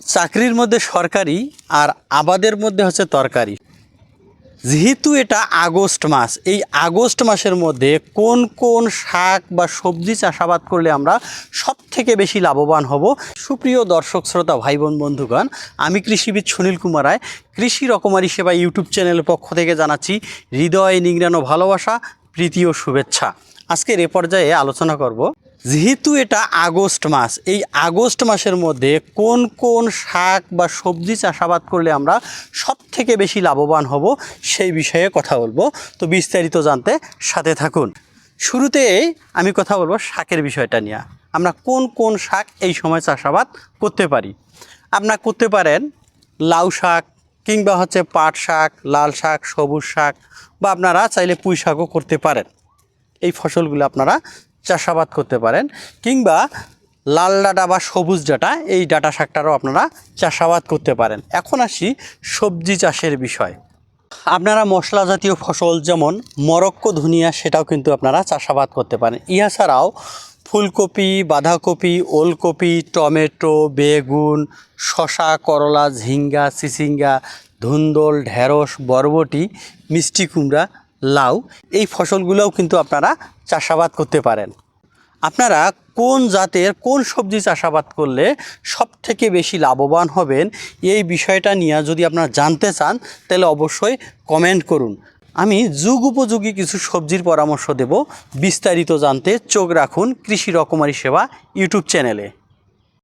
চাকরির মধ্যে সরকারি আর আবাদের মধ্যে হচ্ছে তরকারি। যেহেতু এটা আগস্ট মাস, এই আগস্ট মাসের মধ্যে কোন কোন শাক বা সবজি চাষাবাদ করলে আমরা সব থেকে বেশি লাভবান হব? সুপ্রিয় দর্শক, শ্রোতা ভাই বোন বন্ধুগণ, আমি কৃষিবিদ সুনীল কুমার রায়, কৃষি রকমারি সেবা ইউটিউব চ্যানেলের পক্ষ থেকে জানাচ্ছি হৃদয়, নিংড়ানো ভালোবাসা প্রীতি ও শুভেচ্ছা। আজকের এ পর্যায়ে আলোচনা করব, যেহেতু এটা আগস্ট মাস, এই আগস্ট মাসের মধ্যে কোন কোন শাক বা সবজি চাষাবাদ করলে আমরা সব থেকে বেশি লাভবান হব সেই বিষয়ে কথা বলব। তো বিস্তারিত জানতে সাথে থাকুন। শুরুতে আমি কথা বলব শাকের বিষয়টা নিয়ে। আমরা কোন কোন শাক এই সময় চাষাবাদ করতে পারি? আপনারা করতে পারেন লাউ শাক কিংবা হচ্ছে পাট শাক, লাল শাক, সবুজ শাক বা আপনারা চাইলে পুঁই শাকও করতে পারেন। এই ফসলগুলো আপনারা চাষাবাদ করতে পারেন কিংবা লাল ডাটা বা সবুজ ডাটা, এই ডাটা শাকটারও আপনারা চাষাবাদ করতে পারেন। এখন আসি সবজি চাষের বিষয়। আপনারা মশলা জাতীয় ফসল যেমন মরক্কো ধনিয়া, সেটাও কিন্তু আপনারা চাষাবাদ করতে পারেন। ইহা ছাড়াও ফুলকপি, বাঁধাকপি, ওলকপি, টমেটো, বেগুন শশা করলা, ঝিঙ্গা চিচিঙ্গা ধুন্দল, ঢেঁড়স, বরবটি, মিষ্টি কুমড়া, লাউ, এই ফসলগুলোও কিন্তু আপনারা চাষাবাদ করতে পারেন। আপনারা কোন জাতের, কোন সবজি চাষাবাদ করলে সব থেকে বেশি লাভবান হবেন, এই বিষয়টা নিয়ে যদি আপনারা জানতে চান, তাহলে অবশ্যই কমেন্ট করুন। আমি যুগ উপযোগী কিছু সবজির পরামর্শ দেব। বিস্তারিত জানতে চোখ রাখুন কৃষি রকমারি সেবা ইউটিউব চ্যানেলে।